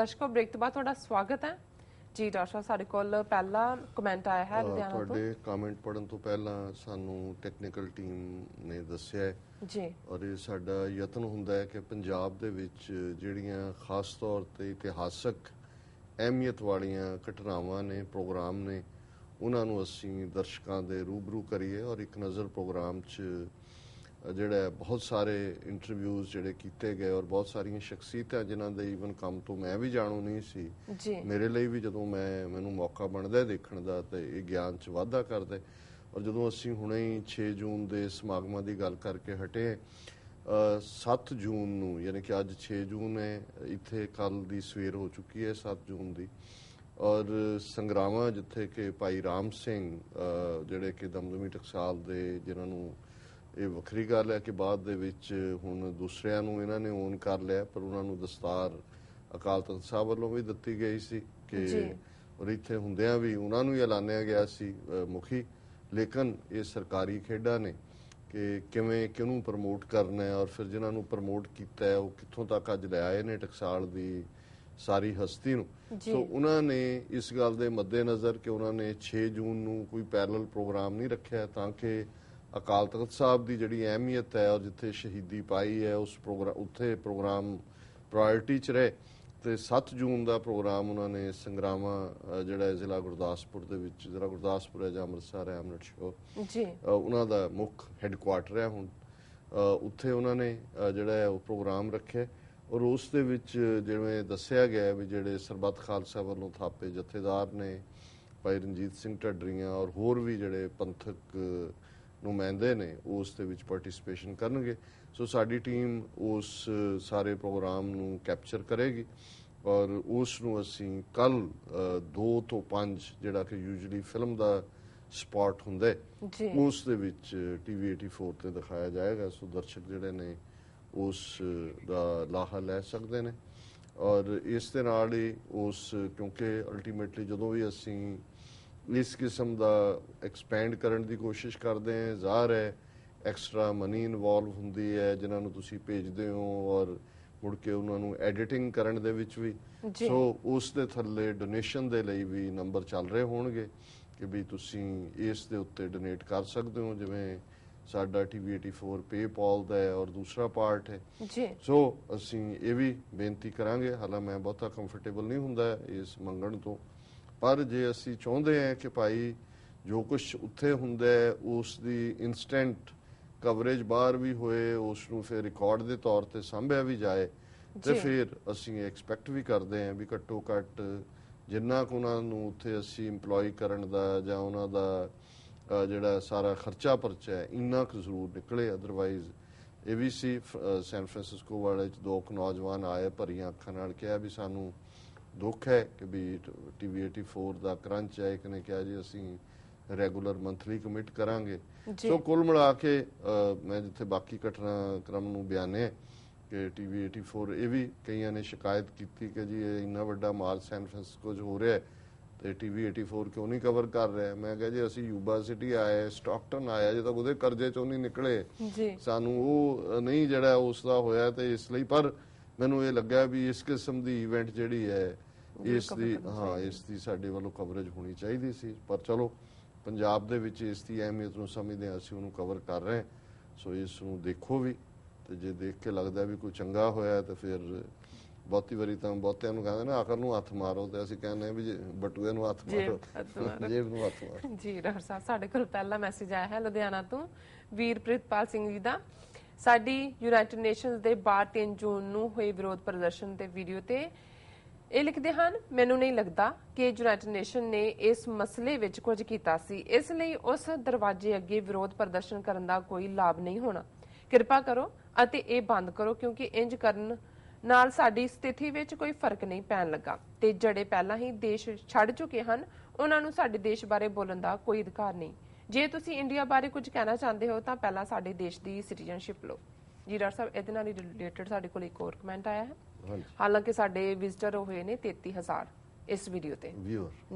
ਦਰਸ਼ਕੋ break ਤੋਂ ਬਾਅਦ ਤੁਹਾਡਾ ਸਵਾਗਤ ਹੈ। ਜੀ ਡਾਕਟਰ ਸਾਹਿਬ ਸਾਡੇ ਕੋਲ ਪਹਿਲਾ ਕਮੈਂਟ ਆਇਆ ਹੈ ਲੁਧਿਆਣਾ ਤੋਂ। ਤੁਹਾਡੇ ਕਮੈਂਟ ਪੜਨ ਤੋਂ ਪਹਿਲਾਂ ਸਾਨੂੰ ਟੈਕਨੀਕਲ ਟੀਮ ਨੇ ਦੱਸਿਆ ਹੈ। ਜੀ। ਔਰ ਇਹ ਸਾਡਾ ਯਤਨ ਹੁੰਦਾ ਹੈ ਕਿ ਪੰਜਾਬ ਦੇ ਵਿੱਚ ਜਿਹੜੀਆਂ ਖਾਸ ਤੌਰ ਤੇ ਇਤਿਹਾਸਕ ਅਹਿਮੀਅਤ ਵਾਲੀਆਂ ਘਟਨਾਵਾਂ ਨੇ ਪ੍ਰੋਗਰਾਮ ਨੇ ਉਹਨਾਂ ਨੂੰ ਅਸੀਂ ਦਰਸ਼ਕਾਂ ਦੇ ਰੂਬਰੂ ਕਰੀਏ ਔਰ ਇੱਕ ਨਜ਼ਰ ਪ੍ਰੋਗਰਾਮ 'ਚ ਜਿਹੜਾ ਬਹੁਤ ਸਾਰੇ ਇੰਟਰਵਿਊਜ਼ ਜਿਹੜੇ ਕੀਤੇ ਗਏ ਔਰ ਬਹੁਤ ਸਾਰੀਆਂ ਸ਼ਖਸੀਅਤਾਂ ਜਿਨ੍ਹਾਂ ਦੇ ਈਵਨ ਕੰਮ ਤੋਂ ਮੈਂ ਵੀ ਜਾਣੂ ਨਹੀਂ ਸੀ। ਮੇਰੇ ਲਈ ਵੀ ਜਦੋਂ ਮੈਂ ਮੈਨੂੰ ਮੌਕਾ ਬਣਦਾ ਦੇਖਣ ਦਾ ਤੇ ਇਹ ਗਿਆਨ 'ਚ ਵਾਧਾ ਕਰਦਾ। ਔਰ ਜਦੋਂ ਅਸੀਂ ਹੁਣੇ ਹੀ 6 ਜੂਨ ਦੇ ਸਮਾਗਮਾਂ ਦੀ ਗੱਲ ਕਰਕੇ ਹਟੇ ਅ, 7 ਜੂਨ ਨੂੰ ਯਾਨੀ ਕਿ ਅੱਜ 6 ਜੂਨ ਹੈ ਇੱਥੇ ਕੱਲ ਦੀ ਸਵੇਰ ਹੋ ਚੁੱਕੀ ਹੈ 7 ਜੂਨ ਦੀ। ਔਰ ਸੰਗਰਾਵਾਂ ਜਿੱਥੇ ਕਿ ਭਾਈ ਰਾਮ ਸਿੰਘ ਜਿਹੜੇ ਕਿ ਦਮਦਮੀ ਟਕਸਾਲ ਦੇ ਜਿਨ੍ਹਾਂ ਨੂੰ ਇਹ ਵੱਖਰੀ ਗੱਲ ਹੈ ਕਿ ਬਾਅਦ ਦੇ ਵਿੱਚ ਹੁਣ ਦੂਸਰਿਆਂ ਨੂੰ ਇਹਨਾਂ ਨੇ ਓਨ ਕਰ ਲਿਆ ਪਰ ਉਹਨਾਂ ਨੂੰ ਦਸਤਾਰ ਅਕਾਲ ਤਖਤ ਸਾਹਿਬ ਵੱਲੋਂ ਵੀ ਦਿੱਤੀ ਗਈ ਸੀ ਕਿ। ਔਰ ਇੱਥੇ ਹੁੰਦਿਆਂ ਵੀ ਉਹਨਾਂ ਨੂੰ ਹੀ ਐਲਾਨਿਆ ਗਿਆ ਸੀ ਮੁਖੀ ਲੇਕਿਨ ਇਹ ਸਰਕਾਰੀ ਖੇਡਾਂ ਨੇ ਕਿ ਕਿਵੇਂ ਕਿਹਨੂੰ ਪ੍ਰਮੋਟ ਕਰਨਾ ਹੈ ਔਰ ਫਿਰ ਜਿਨ੍ਹਾਂ ਨੂੰ ਪ੍ਰਮੋਟ ਕੀਤਾ ਹੈ ਉਹ ਕਿੱਥੋਂ ਤੱਕ ਅੱਜ ਲੈ ਆਏ ਨੇ ਟਕਸਾਲ ਦੀ ਸਾਰੀ ਹਸਤੀ ਨੂੰ। ਸੋ ਉਹਨਾਂ ਨੇ ਇਸ ਗੱਲ ਦੇ ਮੱਦੇਨਜ਼ਰ ਕਿ ਉਹਨਾਂ ਨੇ 6 ਜੂਨ ਨੂੰ ਕੋਈ ਪੈਰਲਲ ਪ੍ਰੋਗਰਾਮ ਨਹੀਂ ਰੱਖਿਆ ਤਾਂ ਕਿ ਅਕਾਲ ਤਖਤ ਸਾਹਿਬ ਦੀ ਜਿਹੜੀ ਅਹਿਮੀਅਤ ਹੈ ਔਰ ਜਿੱਥੇ ਸ਼ਹੀਦੀ ਪਾਈ ਹੈ ਉਸ ਪ੍ਰੋਗਰਾਮ ਉੱਥੇ ਪ੍ਰੋਗਰਾਮ ਪ੍ਰਾਇੋਰਟੀ 'ਚ ਰਹੇ ਤੇ 7 ਜੂਨ ਦਾ ਪ੍ਰੋਗਰਾਮ ਉਹਨਾਂ ਨੇ ਸੰਗਰਾਮਾ ਜਿਹੜਾ ਜ਼ਿਲ੍ਹਾ ਗੁਰਦਾਸਪੁਰ ਦੇ ਵਿੱਚ ਜ਼ਿਲ੍ਹਾ ਗੁਰਦਾਸਪੁਰ ਹੈ ਜਾਂ ਅੰਮ੍ਰਿਤਸਰ ਹੈ ਅੰਮ੍ਰਿਤ ਸ਼ੋ ਜੀ। ਉਹਨਾਂ ਦਾ ਮੁੱਖ ਹੈੱਡਕੁਆਟਰ ਹੈ ਹੁਣ। ਉੱਥੇ ਉਹਨਾਂ ਨੇ ਜਿਹੜਾ ਉਹ ਪ੍ਰੋਗਰਾਮ ਰੱਖਿਆ। ਔਰ ਉਸ ਦੇ ਵਿੱਚ ਜਿਵੇਂ ਦੱਸਿਆ ਗਿਆ ਵੀ ਜਿਹੜੇ ਸਰਬੱਤ ਖਾਲਸਾ ਵੱਲੋਂ ਥਾਪੇ ਜਥੇਦਾਰ ਨੇ ਭਾਈ ਰਣਜੀਤ ਸਿੰਘ ਢੱਡਰੀਆਂ ਔਰ ਹੋਰ ਵੀ ਜਿਹੜੇ ਪੰਥਕ ਨੁਮਾਇੰਦੇ ਨੇ ਉਸ ਦੇ ਵਿੱਚ ਪਾਰਟਿਸਿਪੇਸ਼ਨ ਕਰਨਗੇ। ਸੋ ਸਾਡੀ ਟੀਮ ਉਸ ਸਾਰੇ ਪ੍ਰੋਗਰਾਮ ਨੂੰ ਕੈਪਚਰ ਕਰੇਗੀ ਔਰ ਉਸ ਨੂੰ ਅਸੀਂ ਕੱਲ 2 ਤੋਂ 5 ਜਿਹੜਾ ਕਿ ਯੂਜੂਲੀ ਫਿਲਮ ਦਾ ਸਪਾਟ ਹੁੰਦਾ ਉਸ ਦੇ ਵਿੱਚ ਟੀਵੀ 84 ਤੇ ਦਿਖਾਇਆ ਜਾਏਗਾ। ਸੋ ਦਰਸ਼ਕ ਜਿਹੜੇ ਨੇ ਉਸ ਦਾ ਲਾਹਾ ਲੈ ਸਕਦੇ ਨੇ। ਔਰ ਇਸ ਦੇ ਨਾਲ ਹੀ ਉਸ ਕਿਉਂਕਿ ਅਲਟੀਮੇਟਲੀ ਜਦੋਂ ਵੀ ਅਸੀਂ ਇਸ ਕਿਸਮ ਦਾ ਐਕਸਪੈਂਡ ਕਰਨ ਦੀ ਕੋਸ਼ਿਸ਼ ਕਰਦੇ ਹਾਂ। ਜ਼ਾਹਰ ਹੈ ਐਕਸਟਰਾ ਮਨੀ ਇਨਵੋਲਵ ਹੁੰਦੀ ਹੈ ਜਿਨ੍ਹਾਂ ਨੂੰ ਤੁਸੀਂ ਭੇਜਦੇ ਹੋ ਔਰ ਮੁੜ ਕੇ ਉਹਨਾਂ ਨੂੰ ਐਡੀਟਿੰਗ ਕਰਨ ਦੇ ਵਿੱਚ ਵੀ। ਸੋ ਉਸ ਦੇ ਥੱਲੇ ਡੋਨੇਸ਼ਨ ਦੇ ਲਈ ਵੀ ਨੰਬਰ ਚੱਲ ਰਹੇ ਹੋਣਗੇ ਕਿ ਵੀ ਤੁਸੀਂ ਇਸ ਦੇ ਉੱਤੇ ਡੋਨੇਟ ਕਰ ਸਕਦੇ ਹੋ। ਜਿਵੇਂ ਸਾਡਾ ਟੀਵੀ 84 ਪੇਪਾਲ ਦਾ ਹੈ ਔਰ ਦੂਸਰਾ ਪਾਰਟ ਹੈ। ਜੀ। ਸੋ ਅਸੀਂ ਇਹ ਵੀ ਬੇਨਤੀ ਕਰਾਂਗੇ। ਹਾਲਾਂ ਮੈਂ ਬਹੁਤਾ ਕੰਫਰਟੇਬਲ ਨਹੀਂ ਹੁੰਦਾ ਇਸ ਮੰਗਣ ਤੋਂ। ਪਰ ਜੇ ਅਸੀਂ ਚਾਹੁੰਦੇ ਹਾਂ ਕਿ ਭਾਈ ਜੋ ਕੁਝ ਉੱਥੇ ਹੁੰਦਾ ਹੈ ਉਸ ਦੀ ਇਨਸਟੈਂਟ ਕਵਰੇਜ ਬਾਹਰ ਵੀ ਹੋਏ ਉਸ ਨੂੰ ਫਿਰ ਰਿਕਾਰਡ ਦੇ ਤੌਰ ਤੇ ਸਾਂਭਿਆ ਵੀ ਜਾਏ ਤੇ। ਫਿਰ ਅਸੀਂ ਐਕਸਪੈਕਟ ਵੀ ਕਰਦੇ ਹਾਂ ਵੀ ਘੱਟੋ ਘੱਟ ਜਿੰਨਾ ਕੁ ਉਹਨਾਂ ਨੂੰ ਉੱਥੇ ਅਸੀਂ EMPLOY ਕਰਨ ਦਾ ਜਾਂ ਉਹਨਾਂ ਦਾ ਜਿਹੜਾ ਸਾਰਾ ਖਰਚਾ ਪਰਚਾ ਹੈ ਇੰਨਾ ਕੁ ਜ਼ਰੂਰ ਨਿਕਲੇ ਅਦਰਵਾਈਜ਼ ਇਹ ਵੀ ਸੀ ਫ- ਅ, ਸੈਨ ਫਰਾਂਸਿਸਕੋ ਵਾਲੇ ਚ ਦੋ ਨੌਜਵਾਨ ਆਏ ਭਰੀਆਂ ਅੱਖਾਂ ਨਾਲ ਕਿਹਾ ਵੀ ਸਾਨੂੰ ਦੁੱਖ ਹੈ ਕਿ ਵੀ ਟੀਵੀ 84 ਦਾ ਕਰੰਚ ਹੈ ਇੱਕ ਨੇ ਕਿਹਾ ਜੀ ਅਸੀਂ ਰੈਗੂਲਰ ਮੰਥਲੀ ਕਮਿਟ ਕਰਾਂਗੇ। ਸੋ ਕੁੱਲ ਮਿਲਾ ਕੇ ਮੈਂ ਜਿੱਥੇ ਬਾਕੀ ਘਟਨਾਕ੍ਰਮ ਨੂੰ ਬਿਆਨੇ ਕਿ ਟੀਵੀ 84 ਇਹ ਵੀ ਕਈਆਂ ਨੇ ਸ਼ਿਕਾਇਤ ਕੀਤੀ ਕਿ ਜੀ ਇਹ ਇੰਨਾ ਵੱਡਾ ਮਾਰਚ ਸੈਨ ਫਰਾਂਸਿਸਕੋ 'ਚ ਹੋ ਰਿਹਾ ਹੈ ਤੇ ਟੀਵੀ 84 ਕਿਉਂ ਨਹੀਂ ਕਵਰ ਕਰ ਰਿਹਾ ਮੈਂ ਕਿਹਾ ਜੀ ਅਸੀਂ ਯੂਬਾ ਸਿਟੀ ਆਏ ਸਟਾਕਟਨ ਆਇਆ ਜੇ ਤੱਕ ਉਹਦੇ ਕਰਜ਼ੇ ਚੋਂ ਨਹੀਂ ਨਿਕਲੇ। ਜੀ। ਸਾਨੂੰ ਉਹ ਨਹੀਂ ਜਿਹੜਾ ਉਸ ਦਾ ਹੋਇਆ ਤੇ ਇਸ ਲਈ ਪਰ ਮੈਨੂੰ ਇਹ ਲੱਗਾ ਵੀ ਇਸ ਕਿਸਮ ਦੀ ਇਵੈਂਟ ਜਿਹੜੀ ਹੈ ਇਸ ਦੀ ਹਾਂ ਇਸ ਦੀ ਸਾਡੇ ਵੱਲੋਂ ਕਵਰੇਜ ਹੋਣੀ ਚਾਹੀਦੀ ਸੀ। ਪਰ ਚਲੋ ਪੰਜਾਬ ਦੇ ਵਿੱਚ ਇਸ ਦੀ ਅਹਿਮੀਅਤ ਨੂੰ ਸਮਝਦੇ ਹਾਂ ਅਸੀਂ ਉਹਨੂੰ ਕਵਰ ਕਰ ਰਹੇ ਸੋ ਇਸ ਨੂੰ ਦੇਖੋ ਵੀ ਤੇ ਜੇ ਦੇਖ ਕੇ ਲੱਗਦਾ ਵੀ ਕੋਈ ਚੰਗਾ ਹੋਇਆ ਤਾਂ ਫਿਰ ਬਹੁਤੀ ਵਾਰੀ ਤਾਂ ਬਹੁਤਿਆਂ ਨੂੰ ਕਹਿੰਦੇ ਨਾ ਆਖਰ ਨੂੰ ਹੱਥ ਮਾਰੋ। ਤੇ ਅਸੀਂ ਕਹਿੰਦੇ ਵੀ ਬਟੂਏ ਨੂੰ ਹੱਥ ਜੇਬ ਮਾਰੋ। ਹੱਥ ਮਾਰੋ। ਜੇਬ ਨੂੰ ਹੱਥ ਮਾਰੋ। ਜੀ ਡਾਕਟਰ ਸਾਹਿਬ ਸਾਡੇ ਕੋਲ ਪਹਿਲਾ ਮੈਸੇਜ ਆਇਆ ਹੈ ਲੁਧਿਆਣਾ ਤੋਂ। ਵੀਰ ਪ੍ਰਿਤਪਾਲ ਸਿੰਘ ਜੀ ਦਾ। ਸਾਡੀ ਯੂਨਾਈਟਿਡ ਨੇਸ਼ਨਸ ਦੇ 12 ਜੂਨ ਨੂੰ ਹੋਏ ਵਿਰੋਧ ਪ੍ਰਦਰਸ਼ਨ ਤੇ ਵੀਡੀਓ ਤੇ ਇਹ ਲਿਖਦੇ ਹਨ, ਮੈਨੂੰ ਨਹੀਂ ਲੱਗਦਾ ਕਿ ਯੂਨਾਈਟਿਡ ਨੇਸ਼ਨ ਨੇ ਇਸ ਮਸਲੇ ਵਿੱਚ ਕੁਝ ਕੀਤਾ ਸੀ। ਇਸ ਲਈ ਉਸ ਦਰਵਾਜ਼ੇ ਅੱਗੇ ਵਿਰੋਧ ਪ੍ਰਦਰਸ਼ਨ ਕਰਨ ਦਾ ਕੋਈ ਲਾਭ ਨਹੀਂ ਹੋਣਾ। ਕਿਰਪਾ ਕਰੋ ਅਤੇ ਇਹ ਬੰਦ ਕਰੋ, ਕਿਉਂਕਿ ਇੰਜ ਕਰਨ ਨਾਲ ਸਾਡੀ ਸਥਿਤੀ ਵਿੱਚ ਕੋਈ ਫ਼ਰਕ ਨਹੀਂ ਪੈਣ ਲੱਗਾ। ਤੇ ਜਿਹੜੇ ਪਹਿਲਾਂ ਹੀ ਦੇਸ਼ ਛੱਡ ਚੁੱਕੇ ਹਨ, ਉਹਨਾਂ ਨੂੰ ਸਾਡੇ ਦੇਸ਼ ਬਾਰੇ ਬੋਲਣ ਦਾ ਕੋਈ ਅਧਿਕਾਰ ਨਹੀਂ। ਜੇ ਤੁਸੀਂ ਇੰਡੀਆ ਬਾਰੇ ਕੁਝ ਕਹਿਣਾ ਚਾਹੁੰਦੇ ਹੋ, ਤਾਂ ਪਹਿਲਾਂ ਸਾਡੇ ਦੇਸ਼ ਦੀ ਸਿਟੀਜ਼ਨਸ਼ਿਪ ਲਓ। ਜੀ ਡਾਕਟਰ ਸਾਹਿਬ, ਇਹਦੇ ਨਾਲ ਹੀ ਰਿਲੇਟਡ ਸਾਡੇ ਕੋਲ ਇੱਕ ਹੋਰ ਕਮੈਂਟ ਆਇਆ ਹੈ। ਹਾਲਾਂਕਿ ਸਾਡੇ ਵਿਜ਼ਟਰ ਹੋਏ ਨੇ 33000 ਇਸ ਵੀਡੀਓ ਤੇ।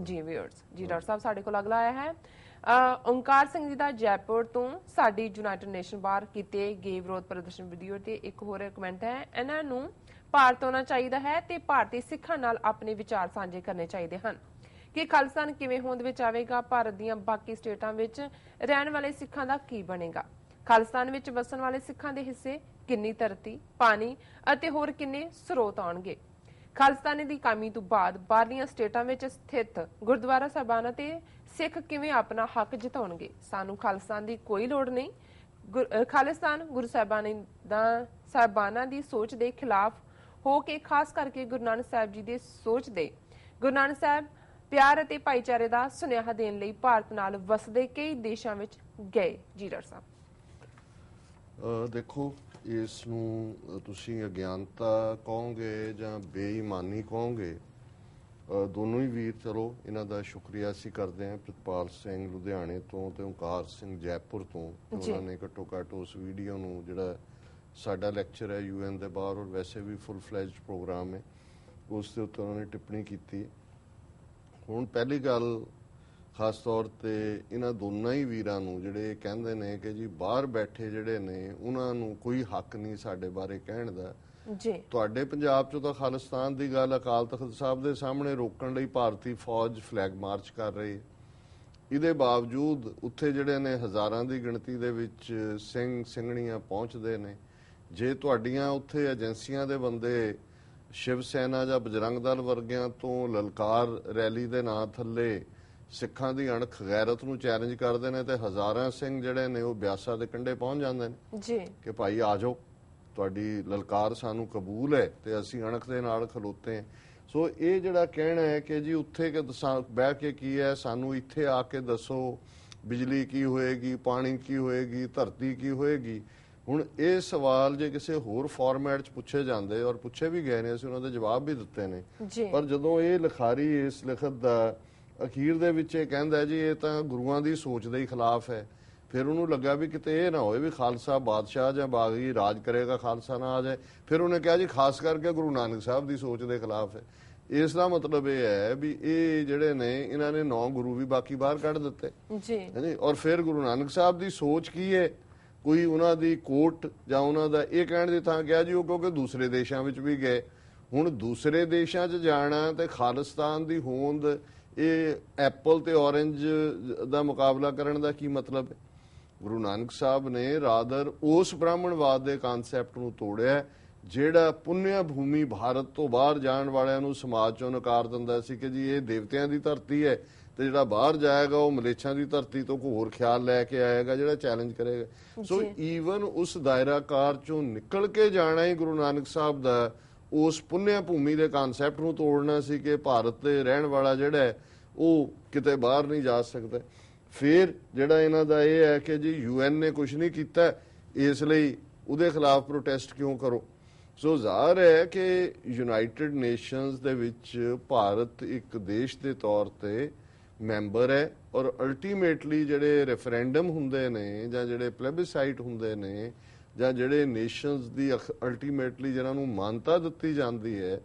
ਜੀ ਵੀਅਰਸ ਜੀ ਡਾਕਟਰ ਸਾਹਿਬ ਸਾਡੇ ਕੋਲ ਅਗਲਾ ਆਇਆ ਹੈ। ਅ, ਓਂਕਾਰ ਸਿੰਘ ਜੀ ਦਾ ਜੈਪੁਰ ਤੋਂ ਸਾਡੀ ਯੂਨਾਈਟਿਡ ਨੇਸ਼ਨ ਬਾਹਰ ਕੀਤੇ ਗਏ ਵਿਰੋਧ ਪ੍ਰਦਰਸ਼ਨ ਵੀਡੀਓ ਤੇ ਇੱਕ ਹੋਰ ਕਮੈਂਟ ਹੈ। ਇਹਨਾਂ ਨੂੰ ਭਾਰਤ ਆਉਣਾ ਚਾਹੀਦਾ ਹੈ ਤੇ ਭਾਰਤੀ ਸਿੱਖਾਂ ਨਾਲ ਆਪਣੇ ਵਿਚਾਰ ਸਾਂਝੇ ਕਰਨੇ ਚਾਹੀਦੇ ਹਨ। ਕਿ ਖਾਲਿਸਤਾਨ ਕਿਵੇਂ ਹੋਂਦ ਵਿੱਚ ਆਵੇਗਾ ਭਾਰਤ ਦੀਆਂ ਬਾਕੀ ਸਟੇਟਾਂ ਵਿੱਚ ਰਹਿਣ ਵਾਲੇ ਸਿੱਖਾਂ ਦਾ ਕੀ ਬਣੇਗਾ? ਖਾਲਿਸਤਾਨ ਵਿੱਚ ਵਸਣ ਵਾਲੇ ਸਿੱਖਾਂ ਦੇ ਹਿੱਸੇ ਕਿੰਨੀ ਧਰਤੀ, ਪਾਣੀ ਅਤੇ ਹੋਰ ਕਿੰਨੇ ਸਰੋਤ ਆਉਣਗੇ। ਖਾਲਿਸਤਾਨੀ ਦੀ ਕਾਮੀ ਤੋਂ ਬਾਅਦ ਬਾਹਰਲੀਆਂ ਸਟੇਟਾਂ ਵਿੱਚ ਸਥਿਤ ਗੁਰਦੁਆਰਾ ਸਾਹਿਬਾਨਾਂ ਤੇ ਸਿੱਖ ਕਿਵੇਂ ਆਪਣਾ ਹੱਕ ਜਤਾਉਣਗੇ, ਸਾਨੂੰ ਖਾਲਿਸਤਾਨ ਦੀ ਕੋਈ ਲੋੜ ਨਹੀਂ। ਖਾਲਿਸਤਾਨ ਗੁਰੂ ਸਾਹਿਬਾਨਾਂ ਦਾ, ਸਾਹਿਬਾਨਾਂ ਦੀ ਸੋਚ ਦੇ ਖਿਲਾਫ ਹੋ ਕੇ ਖਾਸ ਕਰਕੇ ਗੁਰੂ ਨਾਨਕ ਸਾਹਿਬ ਜੀ ਦੇ ਸੋਚ ਦੇ। ਗੁਰੂ ਨਾਨਕ ਸਾਹਿਬ ਪਿਆਰ ਅਤੇ ਭਾਈਚਾਰੇ ਦਾ ਸੁਨੇਹਾ ਦੇਣ ਲਈ ਭਾਰਤ ਨਾਲ ਵਸਦੇ ਕਈ ਦੇਸ਼ਾਂ ਵਿੱਚ ਗਏ ਜੀਰਰ ਸਾਹਿਬ। ਦੇਖੋ ਇਸ ਨੂੰ ਤੁਸੀਂ ਅਗਿਆਨਤਾ ਕਹੋਗੇ ਜਾਂ ਬੇਈਮਾਨੀ ਕਹੋਗੇ ਦੋਨੋਂ ਹੀ ਵੀਰ ਚਲੋ ਇਹਨਾਂ ਦਾ ਸ਼ੁਕਰੀਆ ਅਸੀਂ ਕਰਦੇ ਹਾਂ ਪ੍ਰਿਤਪਾਲ ਸਿੰਘ ਲੁਧਿਆਣੇ ਤੋਂ ਤੇ ਓਂਕਾਰ ਸਿੰਘ ਜੈਪੁਰ ਤੋਂ। ਉਹਨਾਂ ਨੇ ਘੱਟੋ ਘੱਟ ਉਸ ਵੀਡੀਓ ਨੂੰ ਜਿਹੜਾ ਸਾਡਾ ਲੈਕਚਰ ਹੈ ਯੂਐਨ ਦੇ ਬਾਹਰ ਔਰ ਵੈਸੇ ਵੀ ਫੁੱਲ ਫਲੈਜਡ ਪ੍ਰੋਗਰਾਮ ਹੈ ਉਸ ਦੇ ਉੱਤੇ ਉਹਨਾਂ ਨੇ ਟਿੱਪਣੀ ਕੀਤੀ ਹੁਣ ਪਹਿਲੀ ਗੱਲ ਖਾਸ ਤੌਰ ਤੇ ਇਹਨਾਂ ਦੋਨਾਂ ਹੀ ਵੀਰਾਂ ਨੂੰ ਜਿਹੜੇ ਕਹਿੰਦੇ ਨੇ ਕਿ ਜੀ ਬਾਹਰ ਬੈਠੇ ਜਿਹੜੇ ਨੇ ਉਹਨਾਂ ਨੂੰ ਕੋਈ ਹੱਕ ਨਹੀਂ ਸਾਡੇ ਬਾਰੇ ਕਹਿਣ ਦਾ। ਜੀ। ਤੁਹਾਡੇ ਪੰਜਾਬ ਚੋਂ ਤਾਂ ਖਾਲਿਸਤਾਨ ਦੀ ਗੱਲ ਅਕਾਲ ਤਖਤ ਸਾਹਿਬ ਦੇ ਸਾਹਮਣੇ ਰੋਕਣ ਲਈ ਭਾਰਤੀ ਫੌਜ ਫਲੈਗ ਮਾਰਚ ਕਰ ਰਹੀ ਇਹਦੇ ਬਾਵਜੂਦ ਉੱਥੇ ਜਿਹੜੇ ਨੇ ਹਜ਼ਾਰਾਂ ਦੀ ਗਿਣਤੀ ਦੇ ਵਿੱਚ ਸਿੰਘ ਸਿੰਘਣੀਆਂ ਪਹੁੰਚਦੇ ਨੇ। ਜੇ ਤੁਹਾਡੀਆਂ ਉੱਥੇ ਏਜੰਸੀਆਂ ਦੇ ਬੰਦੇ ਸ਼ਿਵ ਸੈਨਾ ਜਾਂ ਬਜਰੰਗ ਦਲ ਵਰਗਿਆਂ ਤੋਂ ਲਲਕਾਰ ਰੈਲੀ ਦੇ ਨਾਂ ਥੱਲੇ ਸਿੱਖਾਂ ਦੀ ਅਣਖ ਗੈਰਤ ਨੂੰ ਚੈਲੰਜ ਕਰਦੇ ਨੇ ਤੇ ਹਜ਼ਾਰਾਂ ਸਿੰਘ ਜਿਹੜੇ ਨੇ ਉਹ ਬਿਆਸਾ ਦੇ ਕੰਢੇ ਪਹੁੰਚ ਜਾਂਦੇ ਨੇ। ਜੀ। ਕਿ ਭਾਈ ਆ ਜਾਓ ਤੁਹਾਡੀ ਲਲਕਾਰ ਸਾਨੂੰ ਕਬੂਲ ਹੈ ਤੇ ਅਸੀਂ ਅਣਖ ਦੇ ਨਾਲ ਖਲੋਤੇ ਹਾਂ। ਸੋ ਇਹ ਜਿਹੜਾ ਕਹਿਣਾ ਹੈ ਕਿ ਜੀ ਉੱਥੇ ਕਿ ਬਹਿ ਕੇ ਕੀ ਹੈ ਸਾਨੂੰ ਇੱਥੇ ਆ ਕੇ ਦੱਸੋ ਬਿਜਲੀ ਕੀ ਹੋਏਗੀ ਪਾਣੀ ਕੀ ਹੋਏਗੀ ਧਰਤੀ ਕੀ ਹੋਏਗੀ। ਹੁਣ ਇਹ ਸਵਾਲ ਜੇ ਕਿਸੇ ਹੋਰ ਫਾਰਮੈਟ ਚ ਪੁੱਛੇ ਜਾਂਦੇ ਔਰ ਪੁੱਛੇ ਵੀ ਗਏ ਨੇ ਅਸੀਂ ਉਹਨਾਂ ਦੇ ਜਵਾਬ ਵੀ ਦਿੱਤੇ ਨੇ। ਪਰ ਜਦੋਂ ਇਹ ਲਿਖਾਰੀ ਇਸ ਲਿਖਤ ਦਾ ਅਖੀਰ ਦੇ ਵਿੱਚ ਇਹ ਕਹਿੰਦਾ ਜੀ ਇਹ ਤਾਂ ਗੁਰੂਆਂ ਦੀ ਸੋਚ ਦੇ ਹੀ ਖਿਲਾਫ ਹੈ। ਫਿਰ ਉਹਨੂੰ ਲੱਗਾ ਵੀ ਕਿਤੇ ਇਹ ਨਾ ਹੋਏ ਵੀ ਖਾਲਸਾ ਬਾਦਸ਼ਾਹ ਜਾਂ ਬਾਗੀ ਰਾਜ ਕਰੇਗਾ ਖਾਲਸਾ ਨਾ ਆ ਜਾਏ। ਫਿਰ ਉਹਨੇ ਕਿਹਾ ਜੀ ਖਾਸ ਕਰਕੇ ਗੁਰੂ ਨਾਨਕ ਸਾਹਿਬ ਦੀ ਸੋਚ ਦੇ ਖਿਲਾਫ ਹੈ। ਇਸ ਦਾ ਮਤਲਬ ਇਹ ਹੈ ਵੀ ਇਹ ਜਿਹੜੇ ਨੇ ਇਹਨਾਂ ਨੇ ਨੌ ਗੁਰੂ ਵੀ ਬਾਕੀ ਬਾਹਰ ਕੱਢ ਦਿੱਤੇ। ਜੀ। ਹਾਂਜੀ ਔਰ ਫਿਰ ਗੁਰੂ ਨਾਨਕ ਸਾਹਿਬ ਦੀ ਸੋਚ ਕੀ ਹੈ? ਕੋਈ ਉਹਨਾਂ ਦੀ ਕੋਟ ਜਾਂ ਉਹਨਾਂ ਦਾ ਇਹ ਕਹਿਣ ਦੀ ਥਾਂ ਗਿਆ ਜੀ ਉਹ ਕਿਉਂਕਿ ਦੂਸਰੇ ਦੇਸ਼ਾਂ ਵਿੱਚ ਵੀ ਗਏ। ਹੁਣ ਦੂਸਰੇ ਦੇਸ਼ਾਂ 'ਚ ਜਾਣਾ ਤੇ ਖਾਲਿਸਤਾਨ ਦੀ ਹੋਂਦ ਇਹ ਐਪਲ ਤੇ ਔਰੰਜ ਦਾ ਮੁਕਾਬਲਾ ਕਰਨ ਦਾ ਕੀ ਮਤਲਬ ਹੈ? ਗੁਰੂ ਨਾਨਕ ਸਾਹਿਬ ਨੇ ਰਾਦਰ ਉਸ ਬ੍ਰਾਹਮਣਵਾਦ ਦੇ ਕਨਸੈਪਟ ਨੂੰ ਤੋੜਿਆ ਜਿਹੜਾ ਪੁੰਨਿਆ ਭੂਮੀ ਭਾਰਤ ਤੋਂ ਬਾਹਰ ਜਾਣ ਵਾਲਿਆਂ ਨੂੰ ਸਮਾਜ ਚੋਂ ਨਕਾਰ ਦਿੰਦਾ ਸੀ ਕਿ ਜੀ ਇਹ ਦੇਵਤਿਆਂ ਦੀ ਧਰਤੀ ਹੈ ਤੇ ਜਿਹੜਾ ਬਾਹਰ ਜਾਏਗਾ ਉਹ ਮਲੇਛਾਂ ਦੀ ਧਰਤੀ ਤੋਂ ਕੋਈ ਹੋਰ ਖਿਆਲ ਲੈ ਕੇ ਆਏਗਾ ਜਿਹੜਾ ਚੈਲੰਜ ਕਰੇਗਾ। ਸੋ ਈਵਨ ਉਸ ਦਾਇਰਾਕਾਰ ਚੋਂ ਨਿਕਲ ਕੇ ਜਾਣਾ ਹੀ ਗੁਰੂ ਨਾਨਕ ਸਾਹਿਬ ਦਾ ਉਸ ਪੁੰਨਿਆ ਭੂਮੀ ਦੇ ਕਨਸੈਪਟ ਨੂੰ ਤੋੜਨਾ ਸੀ ਕਿ ਭਾਰਤ ਦੇ ਰਹਿਣ ਵਾਲਾ ਜਿਹੜਾ ਉਹ ਕਿਤੇ ਬਾਹਰ ਨਹੀਂ ਜਾ ਸਕਦਾ। ਫਿਰ ਜਿਹੜਾ ਇਹਨਾਂ ਦਾ ਇਹ ਹੈ ਕਿ ਜੀ ਯੂਐਨ ਨੇ ਕੁਝ ਨਹੀਂ ਕੀਤਾ, ਇਸ ਲਈ ਉਹਦੇ ਖਿਲਾਫ ਪ੍ਰੋਟੈਸਟ ਕਿਉਂ ਕਰੋ? ਸੋ ਜ਼ਾਹਰ ਹੈ ਕਿ ਯੂਨਾਈਟਿਡ ਨੇਸ਼ਨਸ ਦੇ ਵਿੱਚ ਭਾਰਤ ਇੱਕ ਦੇਸ਼ ਦੇ ਤੌਰ ਤੇ ਮੈਂਬਰ ਹੈ ਔਰ ਅਲਟੀਮੇਟਲੀ ਜਿਹੜੇ ਰੈਫਰੈਂਡਮ ਹੁੰਦੇ ਨੇ ਜਾਂ ਜਿਹੜੇ ਪਲੇਬਿਸਾਈਟ ਹੁੰਦੇ ਨੇ ਜਾਂ ਜਿਹੜੇ ਨੇਸ਼ਨਸ ਦੀ ਅਲਟੀਮੇਟਲੀ ਜਿਹਨਾਂ ਨੂੰ ਮਾਨਤਾ ਦਿੱਤੀ ਜਾਂਦੀ ਹੈ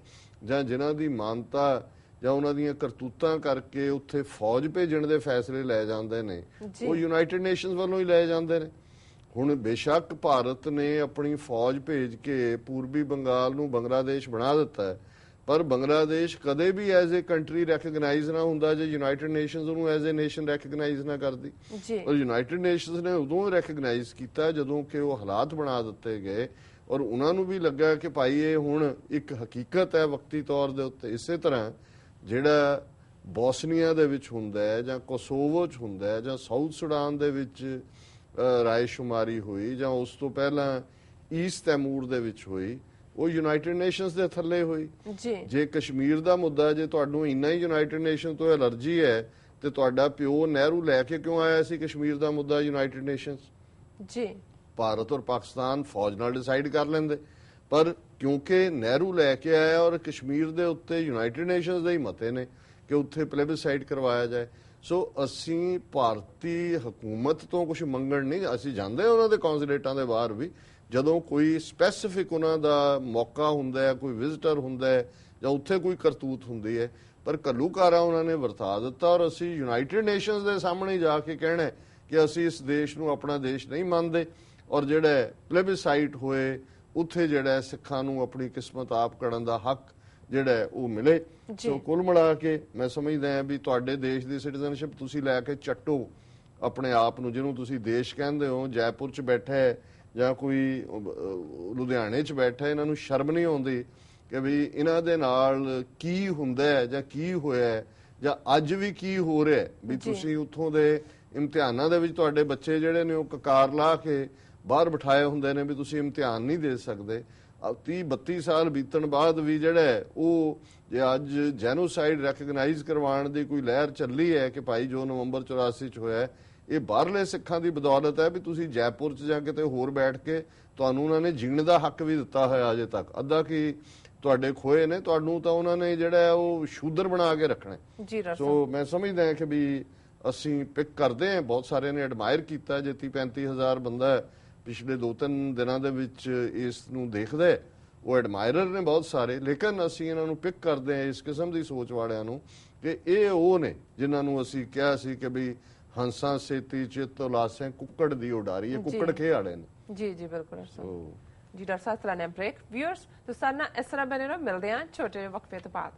ਜਾਂ ਜਿਨ੍ਹਾਂ ਦੀ ਮਾਨਤਾ ਜਾਂ ਉਹਨਾਂ ਦੀਆਂ ਕਰਤੂਤਾਂ ਕਰਕੇ ਉੱਥੇ ਫੌਜ ਭੇਜਣ ਦੇ ਫੈਸਲੇ ਲੈ ਜਾਂਦੇ ਨੇ। ਉਹ ਯੂਨਾਈਟਿਡ ਨੇਸ਼ਨਸ ਵੱਲੋਂ ਹੀ ਲਏ ਜਾਂਦੇ ਨੇ ਹੁਣ ਬੇਸ਼ੱਕ ਭਾਰਤ ਨੇ ਆਪਣੀ ਫੌਜ ਭੇਜ ਕੇ ਪੂਰਬੀ ਬੰਗਾਲ ਨੂੰ ਬੰਗਲਾਦੇਸ਼ ਬਣਾ ਦਿੱਤਾ ਹੈ ਪਰ ਬੰਗਲਾਦੇਸ਼ ਕਦੇ ਵੀ ਐਜ਼ ਅ ਕੰਟਰੀ ਰੈਕਗਨਾਈਜ਼ ਨਾ ਹੁੰਦਾ ਜੇ ਯੂਨਾਈਟਿਡ ਨੇਸ਼ਨਸ ਉਹਨੂੰ ਐਜ਼ ਅ ਨੇਸ਼ਨ ਰੈਕਗਨਾਈਜ਼ ਨਾ ਕਰਦੀ। ਔਰ ਯੂਨਾਈਟਿਡ ਨੇਸ਼ਨਸ ਨੇ ਉਦੋਂ ਰੈਕਗਨਾਈਜ਼ ਕੀਤਾ ਜਦੋਂ ਕਿ ਉਹ ਹਾਲਾਤ ਬਣਾ ਦਿੱਤੇ ਗਏ ਔਰ ਉਹਨਾਂ ਨੂੰ ਵੀ ਲੱਗਾ ਕਿ ਭਾਈ ਇਹ ਹੁਣ ਇੱਕ ਹਕੀਕਤ ਹੈ ਵਕਤੀ ਤੌਰ ਦੇ ਉੱਤੇ। ਇਸੇ ਤਰ੍ਹਾਂ ਜਿਹੜਾ ਬੋਸਨੀਆ ਦੇ ਵਿੱਚ ਹੁੰਦਾ ਹੈ ਜਾਂ ਕੋਸੋਵੋ ਚ ਹੁੰਦਾ ਹੈ ਜਾਂ ਸਾਊਥ ਸੁਡਾਨ ਦੇ ਵਿੱਚ ਅ, ਰਾਏਸ਼ੁਮਾਰੀ ਹੋਈ ਜਾਂ ਉਸ ਤੋਂ ਪਹਿਲਾਂ ਈਸਟ ਤੈਮੂਰ ਦੇ ਵਿੱਚ ਹੋਈ ਉਹ ਯੂਨਾਈਟਿਡ ਨੇਸ਼ਨਸ ਦੇ ਥੱਲੇ ਹੋਈ। ਜੀ। ਜੇ ਕਸ਼ਮੀਰ ਦਾ ਮੁੱਦਾ ਜੇ ਤੁਹਾਨੂੰ ਇੰਨਾ ਹੀ ਯੂਨਾਈਟਿਡ ਨੇਸ਼ਨ ਤੋਂ ਐਲਰਜੀ ਹੈ ਤੇ ਤੁਹਾਡਾ ਪਿਓ ਨਹਿਰੂ ਲੈ ਕੇ ਕਿਉਂ ਆਇਆ ਸੀ ਕਸ਼ਮੀਰ ਦਾ ਮੁੱਦਾ ਯੂਨਾਈਟਿਡ ਨੇਸ਼ਨਸ ਜੀ। ਭਾਰਤ ਔਰ ਪਾਕਿਸਤਾਨ ਫੌਜ ਨਾਲ ਡਿਸਾਈਡ ਕਰ ਲੈਂਦੇ। ਪਰ ਕਿਉਂਕਿ ਨਹਿਰੂ ਲੈ ਕੇ ਆਇਆ ਔਰ ਕਸ਼ਮੀਰ ਦੇ ਉੱਤੇ ਯੂਨਾਈਟਿਡ ਨੇਸ਼ਨਸ ਦੇ ਹੀ ਮਤੇ ਨੇ ਕਿ ਉੱਥੇ ਪਲੇਬਿਸਾਈਡ ਕਰਵਾਇਆ ਜਾਏ। ਸੋ ਅਸੀਂ ਭਾਰਤੀ ਹਕੂਮਤ ਤੋਂ ਕੁਝ ਮੰਗਣ ਨਹੀਂ ਅਸੀਂ ਜਾਂਦੇ ਉਹਨਾਂ ਦੇ ਕੌਂਸੂਲੇਟਾਂ ਦੇ ਬਾਹਰ ਵੀ। ਜਦੋਂ ਕੋਈ ਸਪੈਸੀਫਿਕ ਉਹਨਾਂ ਦਾ ਮੌਕਾ ਹੁੰਦਾ ਹੈ ਕੋਈ ਵਿਜ਼ਿਟਰ ਹੁੰਦਾ ਹੈ ਜਾਂ ਉੱਥੇ ਕੋਈ ਕਰਤੂਤ ਹੁੰਦੀ ਹੈ ਪਰ ਘੱਲੂਕਾਰਾ ਉਹਨਾਂ ਨੇ ਵਰਤਾ ਦਿੱਤਾ ਔਰ ਅਸੀਂ ਯੂਨਾਈਟਿਡ ਨੇਸ਼ਨਸ ਦੇ ਸਾਹਮਣੇ ਜਾ ਕੇ ਕਹਿਣਾ ਹੈ ਕਿ ਅਸੀਂ ਇਸ ਦੇਸ਼ ਨੂੰ ਆਪਣਾ ਦੇਸ਼ ਨਹੀਂ ਮੰਨਦੇ ਔਰ ਜਿਹੜਾ ਪਲੇਬਿਸਾਈਟ ਹੋਏ ਉੱਥੇ ਜਿਹੜਾ ਸਿੱਖਾਂ ਨੂੰ ਆਪਣੀ ਕਿਸਮਤ ਆਪ ਕਰਨ ਦਾ ਹੱਕ ਜਿਹੜਾ ਉਹ ਮਿਲੇ। ਸੋ ਕੁੱਲ ਮਿਲਾ ਕੇ ਮੈਂ ਸਮਝਦਾ ਹਾਂ ਵੀ ਤੁਹਾਡੇ ਦੇਸ਼ ਦੀ ਸਿਟੀਜ਼ਨਸ਼ਿਪ ਤੁਸੀਂ ਲੈ ਕੇ ਚੱਟੋ ਆਪਣੇ ਆਪ ਨੂੰ ਜਿਹਨੂੰ ਤੁਸੀਂ ਦੇਸ਼ ਕਹਿੰਦੇ ਹੋ ਜੈਪੁਰ 'ਚ ਬੈਠਾ ਹੈ ਜਾਂ ਕੋਈ ਲੁਧਿਆਣੇ 'ਚ ਬੈਠਾ ਇਹਨਾਂ ਨੂੰ ਸ਼ਰਮ ਨਹੀਂ ਆਉਂਦੀ ਕਿ ਵੀ ਇਹਨਾਂ ਦੇ ਨਾਲ ਕੀ ਹੁੰਦਾ ਹੈ ਜਾਂ ਕੀ ਹੋਇਆ ਹੈ ਜਾਂ ਅੱਜ ਵੀ ਕੀ ਹੋ ਰਿਹਾ ਹੈ? ਵੀ ਤੁਸੀਂ ਉੱਥੋਂ ਦੇ ਇਮਤਿਹਾਨਾਂ ਦੇ ਵਿੱਚ ਤੁਹਾਡੇ ਬੱਚੇ ਜਿਹੜੇ ਨੇ ਉਹ ਕਕਾਰ ਲਾ ਕੇ ਬਾਹਰ ਬਿਠਾਏ ਹੁੰਦੇ ਨੇ ਵੀ ਤੁਸੀਂ ਇਮਤਿਹਾਨ ਨਹੀਂ ਦੇ ਸਕਦੇ। 30 32 ਸਾਲ ਬੀਤਣ ਬਾਅਦ ਵੀ ਜਿਹੜਾ ਉਹ ਜੇ ਅੱਜ ਜੈਨੋਸਾਈਡ ਰੈਕਗਨਾਈਜ਼ ਕਰਵਾਉਣ ਦੀ ਕੋਈ ਲਹਿਰ ਚੱਲੀ ਹੈ ਕਿ ਭਾਈ ਜੋ ਨਵੰਬਰ 84 ਚ ਹੋਇਆ ਹੈ, ਇਹ ਬਾਹਰਲੇ ਸਿੱਖਾਂ ਦੀ ਬਦੌਲਤ ਹੈ ਵੀ ਤੁਸੀਂ ਜੈਪੁਰ ਚ ਜਾਂ ਕਿਤੇ ਹੋਰ ਬੈਠ ਕੇ ਤੁਹਾਨੂੰ ਉਹਨਾਂ ਨੇ ਜੀਣ ਦਾ ਹੱਕ ਵੀ ਦਿੱਤਾ ਹੋਇਆ ਅਜੇ ਤੱਕ। ਅੱਧਾ ਕੀ ਤੁਹਾਡੇ ਖੋਏ ਨੇ ਤੁਹਾਨੂੰ ਤਾਂ ਉਹਨਾਂ ਨੇ ਜਿਹੜਾ ਉਹ ਸ਼ੂਦਰ ਬਣਾ ਕੇ ਰੱਖਣਾ ਸੋ ਮੈਂ ਸਮਝਦਾ ਹਾਂ ਕਿ ਵੀ ਅਸੀਂ ਪਿਕ ਕਰਦੇ ਹਾਂ ਬਹੁਤ ਸਾਰਿਆਂ ਨੇ ਐਡਮਾਇਰ ਕੀਤਾ ਜੇ 30 35000 ਬੰਦਾ ਪਿਛਲੇ 2-3 ਦਿਨਾਂ ਦੇ ਵਿੱਚ ਇਸ ਨੂੰ ਦੇਖਦਾ। ਉਹ ਐਡਮਾਇਰਰ ਨੇ ਬਹੁਤ ਸਾਰੇ ਲੇਕਿਨ ਅਸੀਂ ਇਹਨਾਂ ਨੂੰ ਪਿਕ ਕਰਦੇ ਹਾਂ ਇਸ ਕਿਸਮ ਦੀ ਸੋਚ ਵਾਲਿਆਂ ਨੂੰ ਕਿ ਇਹ ਉਹ ਨੇ ਜਿਨ੍ਹਾਂ ਨੂੰ ਅਸੀਂ ਕਿਹਾ ਸੀ ਕਿ ਵੀ ਹੰਸਾਂ ਸੇਤੀ ਚਿੱਤ ਉਲਾਸਿਆਂ ਕੁੱਕੜ ਦੀ ਉਡਾਰੀ ਇਹ ਕੁੱਕੜ ਖੇਆੜੇ ਨੇ। ਜੀ ਜੀ ਬਿਲਕੁਲ ਸੋ ਜੀ ਡਾਕਟਰ ਸਾਹਿਬ ਤਲਾ ਨੇ ਬ੍ਰੇਕ ਵਿਊਅਰਸ ਤੁਸੀਂ ਨਾਲ ਇਸ ਤਰ੍ਹਾਂ ਬਣੇ ਰਹੋ। ਮਿਲਦੇ ਹਾਂ ਛੋਟੇ ਵਕਫੇ ਤੋਂ ਬਾਅਦ।